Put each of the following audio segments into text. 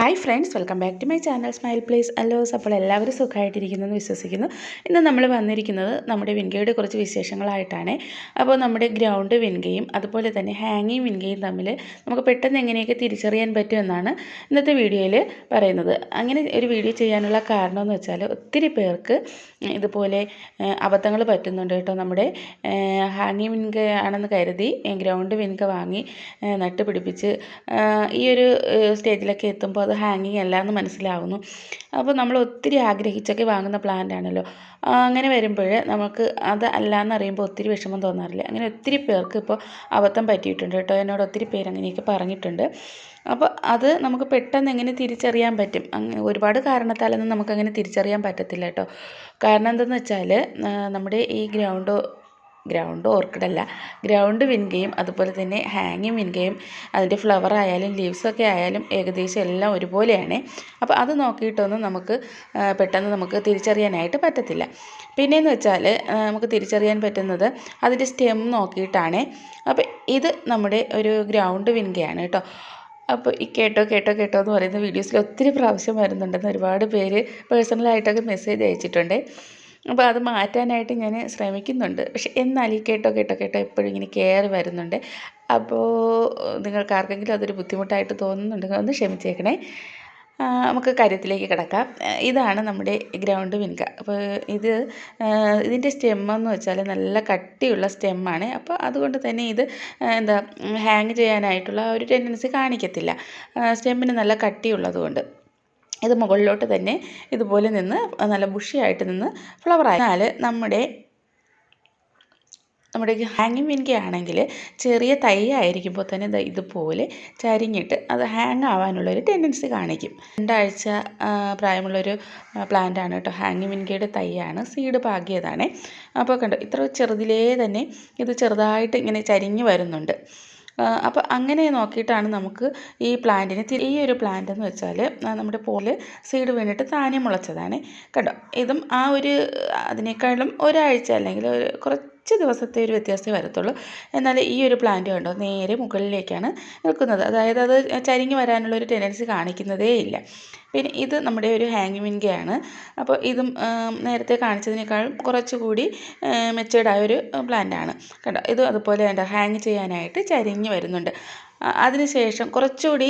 Hi friends welcome back to my channel smile place അല്ലോസ് അപ്പോൾ എല്ലാവരും സുഖമായിട്ടിരിക്കുന്നു എന്ന് വിശ്വസിക്കുന്നു. ഇന്ന് നമ്മൾ വന്നിരിക്കുന്നത് നമ്മുടെ വിൻകയുടെ കുറച്ച് വിശേഷങ്ങളായിട്ടാണ്. അപ്പോൾ നമ്മുടെ ഗ്രൗണ്ട് വിൻകയും അതുപോലെ തന്നെ ഹാങ്ങിങ് വിൻകയും തമ്മിൽ നമുക്ക് പെട്ടെന്ന് എങ്ങനെയൊക്കെ തിരിച്ചറിയാൻ പറ്റുമെന്നാണ് ഇന്നത്തെ വീഡിയോയിൽ പറയുന്നത്. അങ്ങനെ ഒരു വീഡിയോ ചെയ്യാനുള്ള കാരണമെന്ന് വെച്ചാൽ ഒത്തിരി പേർക്ക് ഇതുപോലെ അബദ്ധങ്ങൾ പറ്റുന്നുണ്ട് കേട്ടോ. നമ്മുടെ ഹാങ്ങിങ് വിൻക ആണെന്ന് കരുതി ഗ്രൗണ്ട് വിൻക വാങ്ങി നട്ടുപിടിപ്പിച്ച് ഈ ഒരു സ്റ്റേജിലൊക്കെ എത്തുമ്പോൾ അത് ഹാങ്ങിങ് അല്ല എന്ന് മനസ്സിലാവുന്നു. അപ്പോൾ നമ്മൾ ഒത്തിരി ആഗ്രഹിച്ചൊക്കെ വാങ്ങുന്ന പ്ലാന്റ് ആണല്ലോ. അങ്ങനെ വരുമ്പോൾ നമുക്ക് അത് അല്ല എന്നറിയുമ്പോൾ ഒത്തിരി വിഷമം തോന്നാറില്ല. അങ്ങനെ ഒത്തിരി പേർക്ക് ഇപ്പോൾ അബദ്ധം പറ്റിയിട്ടുണ്ട് കേട്ടോ. എന്നോട് ഒത്തിരി പേര് അങ്ങനെയൊക്കെ പറഞ്ഞിട്ടുണ്ട്. അപ്പോൾ അത് നമുക്ക് പെട്ടെന്ന് എങ്ങനെ തിരിച്ചറിയാൻ പറ്റും? അങ്ങനെ ഒരുപാട് കാരണത്താലൊന്നും നമുക്കങ്ങനെ തിരിച്ചറിയാൻ പറ്റത്തില്ല കേട്ടോ. കാരണം എന്തെന്ന് വെച്ചാൽ നമ്മുടെ ഈ ഗ്രൗണ്ട് ഗ്രൗണ്ട് ഓർക്കിഡല്ല ഗ്രൗണ്ട് വിൻകയും അതുപോലെ തന്നെ ഹാങ്ങിങ് വിൻകയും അതിന്റെ ഫ്ലവർ ആയാലും ലീവ്സൊക്കെ ആയാലും ഏകദേശം എല്ലാം ഒരുപോലെയാണ്. അപ്പോൾ അത് നോക്കിയിട്ടൊന്നും നമുക്ക് പെട്ടെന്ന് നമുക്ക് തിരിച്ചറിയാനായിട്ട് പറ്റത്തില്ല. പിന്നെയെന്ന് വെച്ചാൽ നമുക്ക് തിരിച്ചറിയാൻ പറ്റുന്നത് അതിന്റെ സ്റ്റെം നോക്കിയിട്ടാണ്. അപ്പോൾ ഇത് നമ്മുടെ ഒരു ഗ്രൗണ്ട് വിൻകയാണ് കേട്ടോ. അപ്പോൾ ഈ കേട്ടോ കേട്ടോ കേട്ടോ എന്ന് പറയുന്ന വീഡിയോസിൽ ഒത്തിരി പ്രാവശ്യം വരുന്നുണ്ടെന്ന് ഒരുപാട് പേര് പേഴ്സണലായിട്ടൊക്കെ മെസ്സേജ് അയച്ചിട്ടുണ്ട്. അപ്പോൾ അത് മാറ്റാനായിട്ട് ഞാൻ ശ്രമിക്കുന്നുണ്ട്. പക്ഷെ എന്നാൽ ഈ കേട്ടോ കേട്ടോ കേട്ടോ എപ്പോഴും ഇങ്ങനെ കയറി വരുന്നുണ്ട്. അപ്പോൾ നിങ്ങൾക്ക് ആർക്കെങ്കിലും അതൊരു ബുദ്ധിമുട്ടായിട്ട് തോന്നുന്നുണ്ടെങ്കിൽ ഒന്ന് ക്ഷമിച്ചേക്കണേ. നമുക്ക് കാര്യത്തിലേക്ക് കിടക്കാം. ഇതാണ് നമ്മുടെ ഗ്രൗണ്ട് വിൻക. അപ്പോൾ ഇത് ഇതിന്റെ സ്റ്റെമ്മെന്ന് വെച്ചാൽ നല്ല കട്ടിയുള്ള സ്റ്റെമ്മാണ് അപ്പോൾ അതുകൊണ്ട് തന്നെ ഇത് എന്താ ഹാങ് ചെയ്യാനായിട്ടുള്ള ഒരു ടെൻഡൻസി കാണിക്കത്തില്ല. സ്റ്റെമ്മിന് നല്ല കട്ടിയുള്ളതുകൊണ്ട്. ഇത് മുകളിലോട്ട് തന്നെ ഇതുപോലെ നിന്ന് നല്ല ബുഷിയായിട്ട് നിന്ന് ഫ്ലവർ എന്നാൽ നമ്മുടെ നമ്മുടെ ഹാങ്ങിങ് വിൻകി ആണെങ്കിൽ ചെറിയ തൈ ആയിരിക്കുമ്പോൾ തന്നെ ഇതുപോലെ ചരിഞ്ഞിട്ട് അത് ഹാങ് ആവാനുള്ളൊരു ടെൻഡൻസി കാണിക്കും. രണ്ടാഴ്ച പ്രായമുള്ളൊരു പ്ലാന്റാണ് കേട്ടോ. ഹാങ്ങിങ് വിൻകയുടെ തൈയാണ് സീഡ് പാകിയതാണ്. അപ്പോൾ കണ്ടോ ഇത്ര ചെറുതിലേ തന്നെ ഇത് ചെറുതായിട്ട് ഇങ്ങനെ ചരിഞ്ഞ് വരുന്നുണ്ട്. അപ്പോൾ അങ്ങനെ നോക്കിയിട്ടാണ് നമുക്ക് ഈ പ്ലാന്റിനെ ഈ ഒരു പ്ലാന്റ് എന്ന് വെച്ചാൽ നമ്മുടെ പോൽ സീഡ് വീണിട്ട് താനെ മുളച്ചതാണ്. കേട്ടോ ഇതും ആ ഒരു അതിനേക്കാളും ഒരാഴ്ച അല്ലെങ്കിൽ ഒരു കുറച്ച് കുറച്ച് ദിവസത്തെ ഒരു വ്യത്യാസമേ വരത്തുള്ളൂ. എന്നാൽ ഈ ഒരു പ്ലാന്റ് കണ്ടോ നേരെ മുകളിലേക്കാണ് നിൽക്കുന്നത്. അതായത് അത് ചരിഞ്ഞ് വരാനുള്ള ഒരു ടെൻഡൻസി കാണിക്കുന്നതേ ഇല്ല. പിന്നെ ഇത് നമ്മുടെ ഒരു ഹാങ് മിൻകയാണ് അപ്പോൾ ഇതും നേരത്തെ കാണിച്ചതിനേക്കാളും കുറച്ചുകൂടി മെച്ചേർഡായ ഒരു പ്ലാന്റാണ് കണ്ടോ? ഇത് അതുപോലെ വേണ്ട ഹാങ് ചെയ്യാനായിട്ട് ചരിഞ്ഞ് വരുന്നുണ്ട്. അതിനുശേഷം കുറച്ചുകൂടി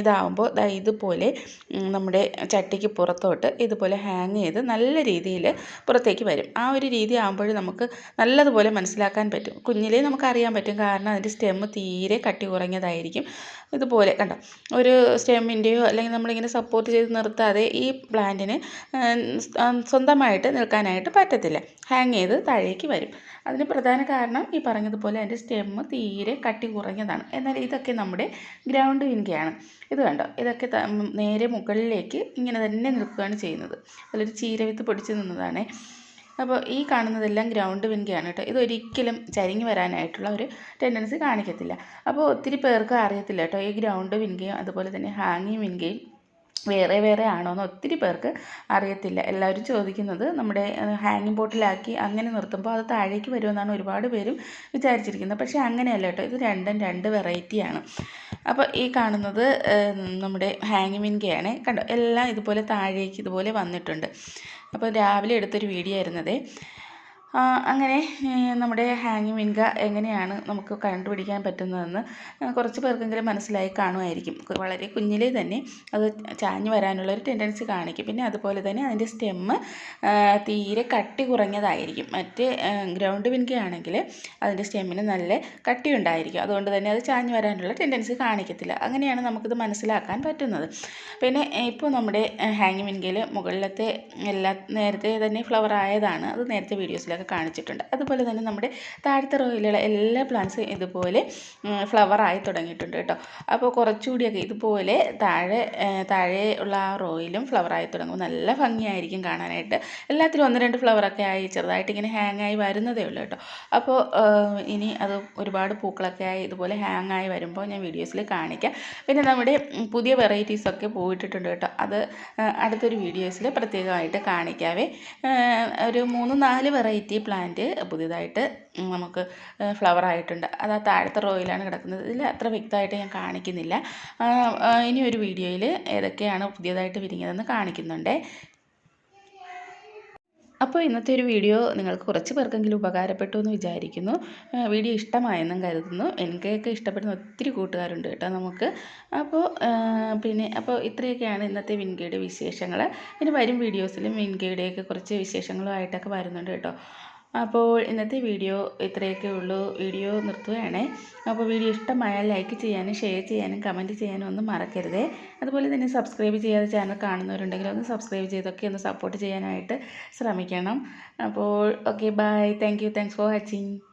ഇതാവുമ്പോൾ ദാ ഇതുപോലെ നമ്മുടെ ചട്ടിക്ക് പുറത്തോട്ട് ഇതുപോലെ ഹാങ് ചെയ്ത് നല്ല രീതിയിൽ പുറത്തേക്ക് വരും. ആ ഒരു രീതി ആകുമ്പോൾ നമുക്ക് നല്ലതുപോലെ മനസ്സിലാക്കാൻ പറ്റും. കുഞ്ഞിലേ നമുക്കറിയാൻ പറ്റും കാരണം അതിന്റെ സ്റ്റെമ്മ് തീരെ കട്ടി കുറഞ്ഞതായിരിക്കും. ഇതുപോലെ കണ്ടോ? ഒരു സ്റ്റെമ്മിന്റെയോ അല്ലെങ്കിൽ നമ്മളിങ്ങനെ സപ്പോർട്ട് ചെയ്ത് നിർത്താതെ ഈ പ്ലാന്റിന് സ്വന്തമായിട്ട് നിൽക്കാനായിട്ട് പറ്റത്തില്ല. ഹാങ് ചെയ്ത് താഴേക്ക് വരും. അതിന് പ്രധാന കാരണം ഈ പറഞ്ഞതുപോലെ അതിന്റെ സ്റ്റെമ്മ് തീരെ കട്ടി കുറഞ്ഞതാണ്. എന്നാൽ ഇതൊക്കെ നമ്മുടെ ഗ്രൗണ്ട് വിൻകയാണ് ഇത് കണ്ടോ? ഇതൊക്കെ നേരെ മുകളിലേക്ക് ഇങ്ങനെ തന്നെ നിൽക്കുകയാണ് ചെയ്യുന്നത്. അതിലൊരു ചീരവിത്ത് പൊടിച്ച് നിന്നതാണ്. അപ്പോൾ ഈ കാണുന്നതെല്ലാം ഗ്രൗണ്ട് വിൻകയാണ് കേട്ടോ. ഇതൊരിക്കലും ചരിഞ്ഞ് വരാനായിട്ടുള്ള ഒരു ടെൻഡൻസി കാണിക്കത്തില്ല. അപ്പോൾ ഒത്തിരി പേർക്ക് അറിയത്തില്ല കേട്ടോ ഈ ഗ്രൗണ്ട് വിൻകയും അതുപോലെ തന്നെ ഹാങ്ങിങ് വിൻകയും വേറെ വേറെ ആണോ എന്ന് ഒത്തിരി പേർക്ക് അറിയത്തില്ല. എല്ലാവരും ചോദിക്കുന്നത് നമ്മുടെ ഹാങ്ങിങ് ബോട്ടിലാക്കി അങ്ങനെ നിർത്തുമ്പോൾ അത് താഴേക്ക് വരുമെന്നാണ് ഒരുപാട് പേരും വിചാരിച്ചിരിക്കുന്നത്. പക്ഷേ അങ്ങനെയല്ല കേട്ടോ. ഇത് രണ്ടും രണ്ട് വെറൈറ്റിയാണ് അപ്പോൾ ഈ കാണുന്നത് നമ്മുടെ ഹാങ്ങിങ് മിൻകയാണ് കണ്ടോ? എല്ലാം ഇതുപോലെ താഴേക്ക് ഇതുപോലെ വന്നിട്ടുണ്ട്. അപ്പോൾ രാവിലെ എടുത്തൊരു വീഡിയോ ആയിരുന്നതേ. അങ്ങനെ നമ്മുടെ ഹാങ്ങിങ് വിൻഗ എങ്ങനെയാണ് നമുക്ക് കണ്ടുപിടിക്കാൻ പറ്റുന്നതെന്ന് കുറച്ച് പേർക്കെങ്കിലും മനസ്സിലായി കാണുമായിരിക്കും. വളരെ കുഞ്ഞിലേ തന്നെ അത് ചാഞ്ഞു വരാനുള്ള ഒരു ടെൻഡൻസി കാണിക്കും. പിന്നെ അതുപോലെ തന്നെ അതിന്റെ സ്റ്റെമ്മ് തീരെ കട്ടി കുറഞ്ഞതായിരിക്കും. മറ്റ് ഗ്രൗണ്ട് മിൻകയാണെങ്കിൽ അതിന്റെ സ്റ്റെമ്മിന് നല്ല കട്ടി ഉണ്ടായിരിക്കും. അതുകൊണ്ട് തന്നെ അത് ചാഞ്ഞു വരാനുള്ള ടെൻഡൻസി കാണിക്കത്തില്ല. അങ്ങനെയാണ് നമുക്കിത് മനസ്സിലാക്കാൻ പറ്റുന്നത്. പിന്നെ ഇപ്പോൾ നമ്മുടെ ഹാങ്ങിങ് വിൻഗയിൽ മുകളിലത്തെ എല്ലാ നേരത്തെ തന്നെ ഫ്ലവർ ആയതാണ്. അത് നേരത്തെ വീഡിയോസിലൊക്കെ ഒക്കെ കാണിച്ചിട്ടുണ്ട്. അതുപോലെ തന്നെ നമ്മുടെ താഴത്തെ റോയിലുള്ള എല്ലാ പ്ലാന്റ്സും ഇതുപോലെ ഫ്ലവറായി തുടങ്ങിയിട്ടുണ്ട് കേട്ടോ. അപ്പോൾ കുറച്ചുകൂടിയൊക്കെ ഇതുപോലെ താഴെ താഴെ ഉള്ള ആ റോയിലും ഫ്ലവറായി തുടങ്ങും നല്ല ഭംഗിയായിരിക്കും കാണാനായിട്ട്. എല്ലാത്തിലും ഒന്ന് രണ്ട് ഫ്ലവറൊക്കെ ആയി ചെറുതായിട്ട് ഇങ്ങനെ ഹാങ് ആയി വരുന്നതേ ഉള്ളൂ കേട്ടോ. അപ്പോൾ ഇനി അത് ഒരുപാട് പൂക്കളൊക്കെ ആയി ഇതുപോലെ ഹാങ് ആയി വരുമ്പോൾ ഞാൻ വീഡിയോസിൽ കാണിക്കാം. പിന്നെ നമ്മുടെ പുതിയ വെറൈറ്റീസൊക്കെ പോയിട്ടിട്ടുണ്ട് കേട്ടോ. അത് അടുത്തൊരു വീഡിയോസിൽ പ്രത്യേകമായിട്ട് കാണിക്കാവേ. ഒരു മൂന്ന് നാല് വെറൈറ്റി തെറ്റി പ്ലാന്റ് പുതിയതായിട്ട് നമുക്ക് ഫ്ലവർ ആയിട്ടുണ്ട്. അത് ആ താഴത്തെ റോയിലാണ് കിടക്കുന്നത്. ഇതിൽ അത്ര വ്യക്തമായിട്ട് ഞാൻ കാണിക്കുന്നില്ല. ഇനി ഒരു വീഡിയോയിൽ ഏതൊക്കെയാണ് പുതിയതായിട്ട് വിരിഞ്ഞതെന്ന് കാണിക്കുന്നുണ്ട്. അപ്പോൾ ഇന്നത്തെ ഒരു വീഡിയോ നിങ്ങൾക്ക് കുറച്ച് പേർക്കെങ്കിലും ഉപകാരപ്പെട്ടു എന്ന് വിചാരിക്കുന്നു വീഡിയോ ഇഷ്ടമായെന്നും കരുതുന്നു. എനിക്കൊക്കെ ഇഷ്ടപ്പെടുന്ന ഒത്തിരി കൂട്ടുകാരുണ്ട് കേട്ടോ നമുക്ക്. അപ്പോൾ പിന്നെ അപ്പോൾ ഇത്രയൊക്കെയാണ് ഇന്നത്തെ വിൻകയുടെ വിശേഷങ്ങൾ. ഇനി വരും വീഡിയോസിലും വിൻകയുടെയൊക്കെ കുറച്ച് വിശേഷങ്ങളുമായിട്ടൊക്കെ വരുന്നുണ്ട് കേട്ടോ. അപ്പോൾ ഇന്നത്തെ വീഡിയോ ഇത്രയൊക്കെ ഉള്ളൂ. വീഡിയോ നിർത്തുകയാണേ. അപ്പോൾ വീഡിയോ ഇഷ്ടമായാൽ ലൈക്ക് ചെയ്യാനും ഷെയർ ചെയ്യാനും കമന്റ് ചെയ്യാനും ഒന്നും മറക്കരുതേ. അതുപോലെ തന്നെ സബ്സ്ക്രൈബ് ചെയ്യാതെ ചാനൽ കാണുന്നവരുണ്ടെങ്കിൽ ഒന്ന് സബ്സ്ക്രൈബ് ചെയ്തൊക്കെ ഒന്ന് സപ്പോർട്ട് ചെയ്യാനായിട്ട് ശ്രമിക്കണം. അപ്പോൾ okay bye. Thank you. Thanks for watching.